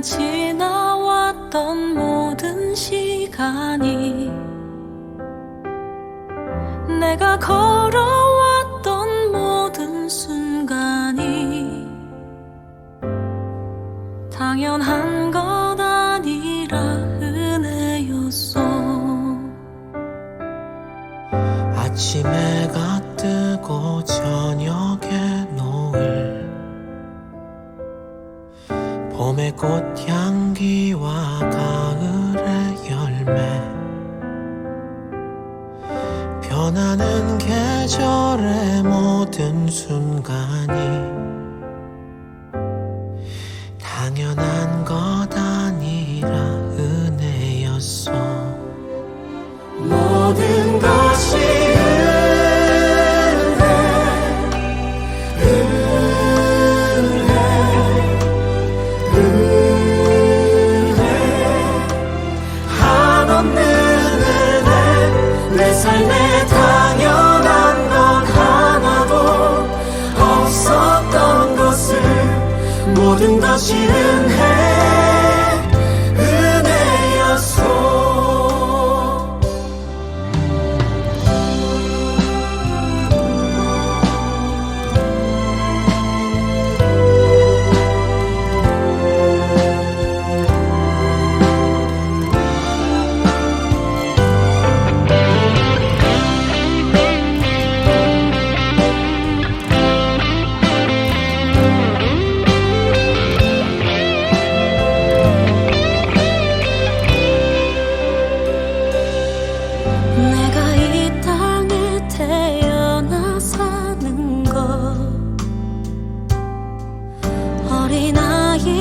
지나왔던 모든 시간이 내가 걸어왔던 모든 순간이 당연한 것 꽃향기와 가을의 열매. 변하는 계절의 모든 순간이 모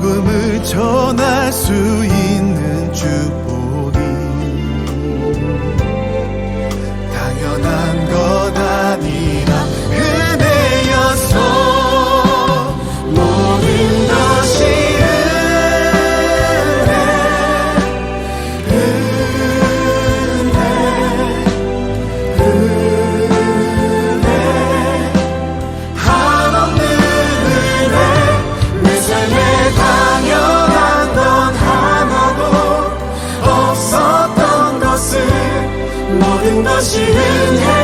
복음을 전할 수 있는 축 하나도 없